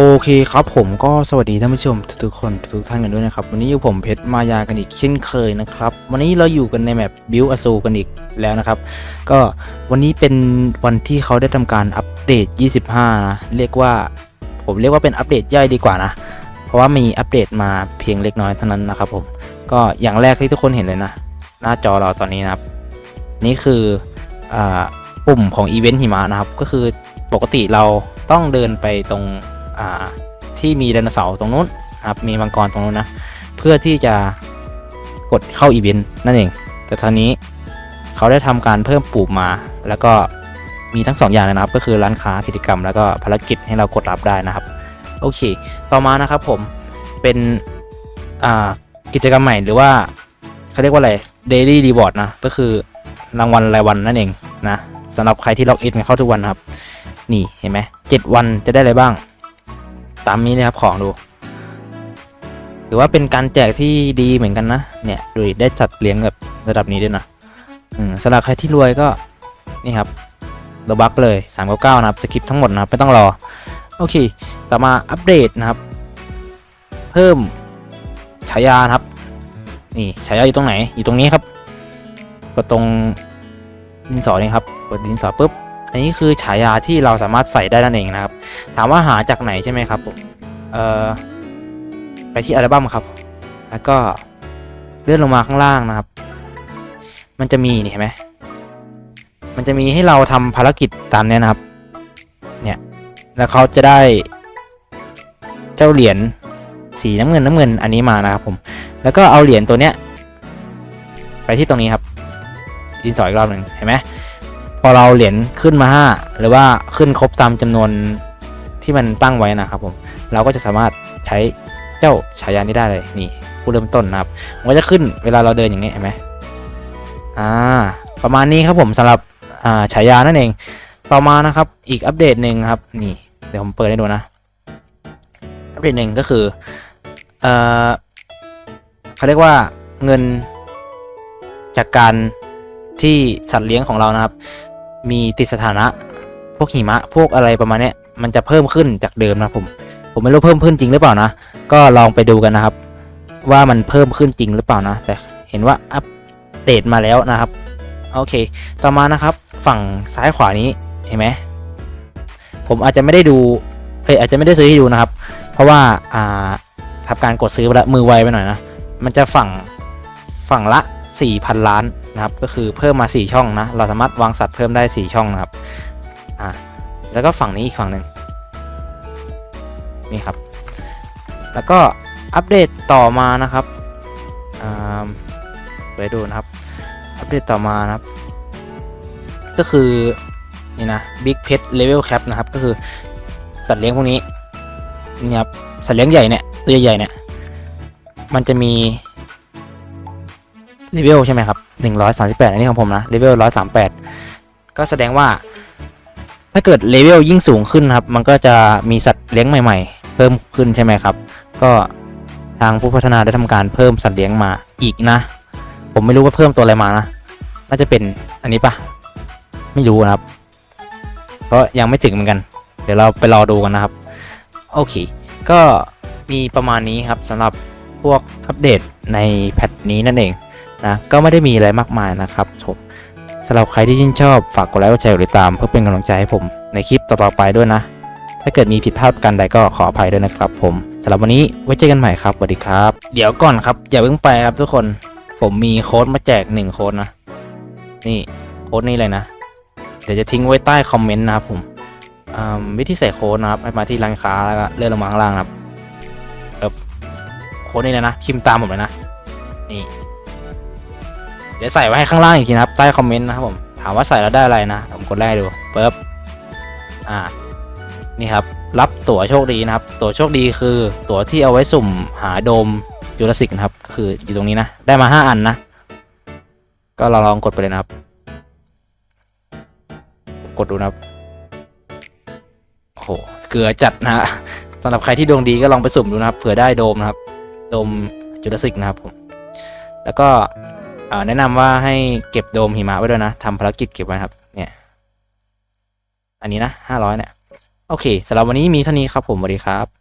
โอเคครับผมก็สวัสดีท่านผู้ชมทุกๆคนทุกท่านกันด้วยนะครับ วันนี้อยู่ผมเพชรมายากันอีกเช่นเคยนะครับ วันนี้เราอยู่กันในแมปบิวอซูกันอีกแล้วนะครับ ก็วันนี้เป็นวันที่เขาได้ทำการอัปเดต 25 นะ เรียกว่า ผมเรียกว่าเป็นอัปเดตย่อยดีกว่านะ เพราะว่ามีอัปเดตมาเพียงเล็กน้อยเท่านั้นนะครับผมก็อย่างแรกที่ทุกคนเห็นเลยนะ หน้าจอเราตอนนี้นะครับ นี่คืออ่าปุ่มของอีเวนต์หิมะนะครับ ก็คือปกติเราต้องเดินไปตรง ที่มีไดโนเสาร์ตรงนู้นครับมีมังกรตรงนู้นนะ เพื่อที่จะกดเข้าอีเวนต์นั่นเอง แต่ตอนนี้เขาได้ทำการเพิ่มปุ่มมา แล้วก็มีทั้งสองอย่างเลยนะครับ ก็คือร้านค้ากิจกรรม แล้วก็ภารกิจให้เรากดรับได้นะครับ โอเค ต่อมานะครับผมเป็นกิจกรรมใหม่หรือว่าเขาเรียกว่าอะไร daily reward นะ ก็คือรางวัลรายวันนั่นเองนะสำหรับใครที่ล็อกอินเข้าทุกวันนะครับ นี่เห็นไหมเจ็ดวันจะได้อะไรบ้าง ตามนี้เลยครับของดูหรือว่าเป็นการแจกที่ดีเหมือนกันนะ เนี่ยดูดได้จัดเลี้ยงแบบระดับนี้ด้วยนะอืมสำหรับใครที่รวยก็นี่ครับระบักเลย 399 นะครับ สคริปต์ทั้งหมดนะครับไม่ต้องรอ โอเค ต่อมาอัปเดตนะครับ เพิ่มฉายาครับ นี่ฉายาอยู่ตรงไหน อยู่ตรงนี้ครับกดตรงดินสอนี่ครับ กดดินสอปุ๊บ อันนี้คือฉายาที่เราสามารถใส่ได้นั่นเองนะครับ ถามว่าหาจากไหนใช่ไหมครับผมเอ่อไปที่อัลบั้มครับ แล้วก็เลื่อนลงมาข้างล่างนะครับ มันจะมีนี่เห็นไหมมันจะมีให้เราทำภารกิจตามเนี้ยนะครับ เนี่ย แล้วเขาจะได้เจ้าเหรียญสีน้ำเงินน้ำเงินอันนี้มานะครับผม แล้วก็เอาเหรียญตัวเนี้ย ไปที่ตรงนี้ครับดินสออีกรอบหนึ่งเห็นไหม พอเราเหรียญขึ้นมา 5 หรือว่าขึ้นครบตามจำนวนที่มันตั้งไว้นะครับผมเราก็จะสามารถใช้เจ้าฉายานี้ได้เลยนี่ผู้เริ่มต้นนะครับมันก็จะขึ้นเวลาเราเดินอย่างนี้เห็นไหมอ่าประมาณนี้ครับผมสำหรับอ่าฉายานั่นเอง ต่อมานะครับอีกอัปเดตหนึ่งครับนี่เดี๋ยวผมเปิดให้ดูนะอัปเดตหนึ่งก็คือเอ่อเขาเรียกว่าเงินจากการที่สัตว์เลี้ยงของเรานะครับ มีติดสถานะ พวกหิมะพวกอะไรประมาณเนี้ยมันจะเพิ่มขึ้นจากเดิมนะผม ผมไม่รู้เพิ่มขึ้นจริงหรือเปล่านะ ก็ลองไปดูกันนะครับ ว่ามันเพิ่มขึ้นจริงหรือเปล่านะ แต่เห็นว่าอัปเดตมาแล้วนะครับ โอเค ต่อมานะครับ ฝั่งซ้ายขวานี้เห็นไหมผมอาจจะไม่ได้ดูเอ้ยอาจจะไม่ได้ซื้อให้ดูนะครับ เพราะว่าอ่าทำการกดซื้อไปละมือไวไปหน่อยนะ มันจะฝั่งฝั่งละ4,000 ล้าน นะครับ ก็คือเพิ่มมา 4 ช่องนะ เราสามารถวางสัตว์เพิ่มได้ 4 ช่องนะครับ อ่า แล้วก็ฝั่งนี้อีกฝั่งหนึ่งนี่ครับ แล้วก็อัปเดตต่อมานะครับ อ่าไปดูนะครับ อัปเดตต่อมานะครับ ก็คือนี่นะ Big Pet Level Cap นะครับ ก็คือสัตว์เลี้ยงพวกนี้นี่ครับสัตว์เลี้ยงใหญ่เนี่ยตัวใหญ่ๆเนี่ยมันจะมี เลเวลใช่ไหมครับหนึ่งร้อยสามสิบแปดอันนี้ของผมนะเลเวลร้อยสามแปดก็แสดงว่า ถ้าเกิดเลเวลยิ่งสูงขึ้นครับ มันก็จะมีสัตว์เลี้ยงใหม่ ๆ เพิ่มขึ้นใช่ไหมครับ ก็ทางผู้พัฒนาได้ทำการเพิ่มสัตว์เลี้ยงมาอีกนะ ผมไม่รู้ว่าเพิ่มตัวอะไรมานะ น่าจะเป็นอันนี้ปะไม่รู้นะครับ เพราะยังไม่ถึงเหมือนกัน เดี๋ยวเราไปรอดูกันนะครับ โอเค ก็มีประมาณนี้ครับสำหรับพวกอัปเดตในแพทนี้นั่นเอง นะก็ไม่ได้มีอะไรมากมายนะครับผมสำหรับใครที่ชื่นชอบฝากกดไลค์กดแชร์กดติดตาม เพื่อเป็นกำลังใจให้ผมในคลิปต่อๆไปด้วยนะ ถ้าเกิดมีผิดพลาดกันใดก็ขออภัยด้วยนะครับ ผมสำหรับวันนี้ไว้เจอกันใหม่ครับสวัสดีครับ เดี๋ยวก่อนครับอย่าเพิ่งไปครับทุกคนผมมีโค้ดมาแจกหนึ่งโค้ดนะนี่โค้ดนี้เลยนะ เดี๋ยวจะทิ้งไว้ใต้คอมเมนต์นะครับผมวิธีใส่โค้ดนะครับให้มาที่ร้านค้าแล้วก็เลื่อนลงมาข้างล่างครับครับโค้ดนี้เลยนะพิมพ์ตามผมเลยนะนี่ เดี๋ยวใส่ไว้ให้ข้างล่างอีกทีนะครับใต้คอมเมนต์นะครับผมถามว่าใส่แล้วได้อะไรนะผมกดแรกดูปึ๊บอ่านี่ครับรับตั๋วโชคดีนะครับ ตั๋วโชคดีคือ ตั๋วที่เอาไว้สุ่มหาโดมจูราสิกนะครับก็คืออยู่ตรงนี้นะได้มาห้าอันนะ ก็ลองลองกดไปเลยนะครับ กดดูนะครับโอ้โหเกลือจัดนะฮะสำหรับใครที่ดวงดีก็ลองไปสุ่มดูนะครับเผื่อได้โดมนะครับ โดมจูราสิกนะครับผมแล้วก็ แนะนำว่าให้เก็บโดมหิมะไว้ด้วยนะทำภารกิจเก็บไว้ครับ เนี่ย อันนี้นะห้าร้อยเนี่ย โอเคสำหรับวันนี้มีเท่านี้ครับผมสวัสดีครับ